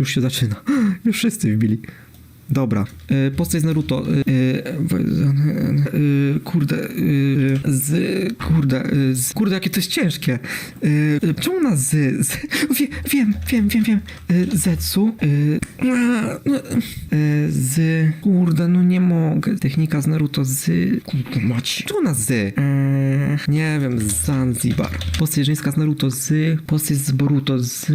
Już się zaczyna. Już wszyscy wbili. Dobra, y, postać z Naruto. Y, y, kurde, z, kurde, z, kurde, jakie to jest ciężkie. Czemu na z, z wie, wiem, wiem, wiem, wiem. Zetsu. No, y, z, kurde, no nie mogę. Technika z Naruto z, kurde, mać. Czemu na z? Nie wiem, z Zanzibar. Postać żeńska z Naruto z, postać z Boruto z,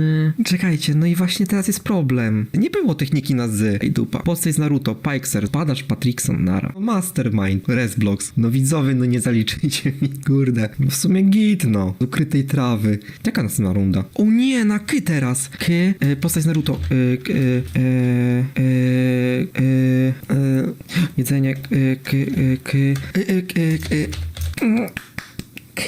czekajcie, no i właśnie teraz jest problem. Nie było techniki na z. Ej dupa. Postać z Naruto, Pixer, Padacz, Patrickson, Nara. Mastermind, Resblocks. No widzowie, no nie zaliczycie mi, kurde. W sumie git, no. Z ukrytej trawy. Jaka następna runda? O nie, na ky teraz. Ky, y, postać z Naruto. Y, k, y, y, y, y, y, jedzenie, y, k, y, k, y, y, k, y, y, K.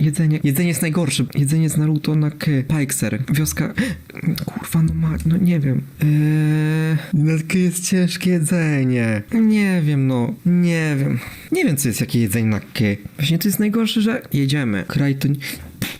Jedzenie. Jedzenie jest najgorsze. Jedzenie z Naruto na K. Pixer. Wioska. Kurwa, no ma. No nie wiem. Eee, na K jest ciężkie jedzenie. Nie wiem, no. Nie wiem. Nie wiem, co jest jakie jedzenie na K. Właśnie to jest najgorsze, że jedziemy. Kraj to.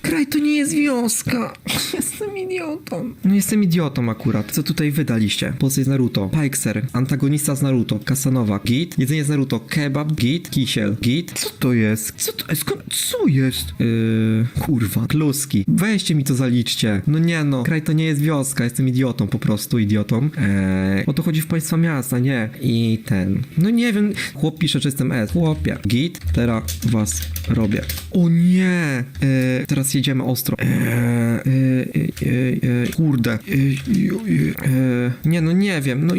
Kraj to nie jest wioska. Jestem idiotą. No jestem idiotą akurat. Co tutaj wydaliście? Postać z Naruto. Pixer. Antagonista z Naruto. Kasanowa. Git. Jedzenie z Naruto. Kebab. Git. Kisiel. Git. Co to jest? Co to jest? Co jest? Yy, kurwa. Kluski. Weźcie mi to zaliczcie. No nie no. Kraj to nie jest wioska. Jestem idiotą. Po prostu idiotą. Eee, o to chodzi w państwa miasta, nie? I ten. No nie wiem. Chłop pisze, jestem S. Chłopie. Git. Teraz was robię. O nie. Eee, teraz jedziemy ostro. Eee, eee, eee, kurde. Nie no, nie wiem. No.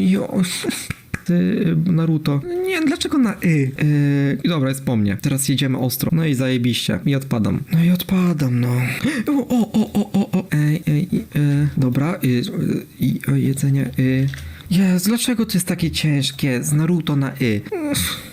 Ty, Naruto. Nie, dlaczego na y? Yy, dobra, jest po mnie. Teraz jedziemy ostro. No i zajebiście. I odpadam. No i odpadam, no. O, o, o, o, o, o. Ej, ej, e, dobra. Y, jedzenie. Y. Jezu, dlaczego to jest takie ciężkie? Z Naruto na y.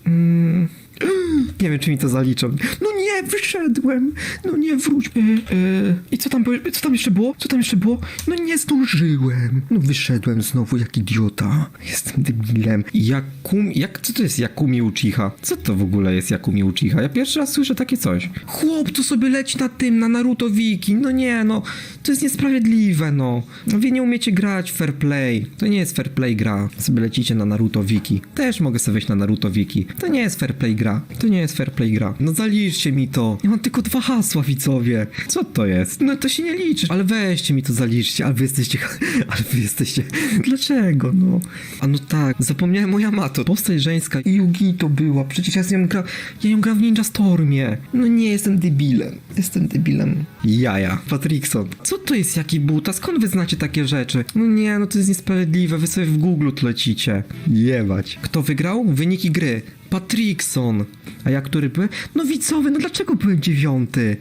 Mm. Nie wiem, czy mi to zaliczą. No nie, wyszedłem. No nie, wróć. E, e, I co tam, co tam jeszcze było? Co tam jeszcze było? No nie zdążyłem. No wyszedłem znowu jak idiota. Jestem debilem. Jakumi, jak, co to jest Jakumi Uchiha? Co to w ogóle jest Jakumi Uchiha? Ja pierwszy raz słyszę takie coś. Chłop tu sobie leci na tym, na Naruto Wiki. No nie, no. To jest niesprawiedliwe, no. No Wy nie umiecie grać fair play. To nie jest fair play gra. Sobie lecicie na Naruto Wiki. Też mogę sobie wejść na Naruto Wiki. To nie jest fair play gra. To nie jest fair play gra. No zaliczcie mi to. Ja mam tylko dwa hasła, widzowie. Co to jest? No to się nie liczy. Ale weźcie mi to zaliczcie. Ale wy jesteście... Ale wy jesteście... Dlaczego, no? A no tak, zapomniałem o Yamato. Postać żeńska. Yugi to była. Przecież ja z nią gra... Ja ją gram w Ninja Stormie. No nie, jestem debilem. Jestem debilem. Jaja. Patrickson. Co to jest jaki buta? Skąd wy znacie takie rzeczy? No nie, no to jest niesprawiedliwe. Wy sobie w Google to lecicie. Jebać. Kto wygrał? Wyniki gry. Patrickson. A ja który byłem? No widzowie, no dlaczego byłem dziewiąty?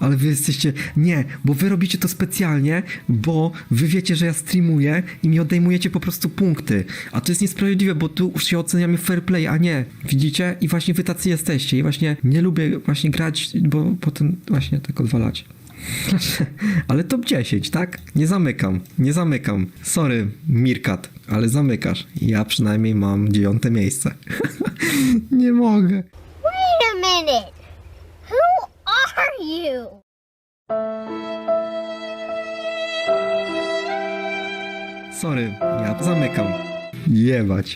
Ale wy jesteście. Nie, bo wy robicie to specjalnie, bo wy wiecie, że ja streamuję i mi odejmujecie po prostu punkty. A to jest niesprawiedliwe, bo tu się oceniamy fair play, a nie. Widzicie? I właśnie wy tacy jesteście. I właśnie nie lubię właśnie grać, bo potem właśnie tak odwalać. Ale top 10, tak? Nie zamykam, nie zamykam. Sorry, Mirkat, ale zamykasz. Ja przynajmniej mam dziewiąte miejsce. nie mogę. Wait a minute! Who are you? Sorry, ja zamykam. Jebać.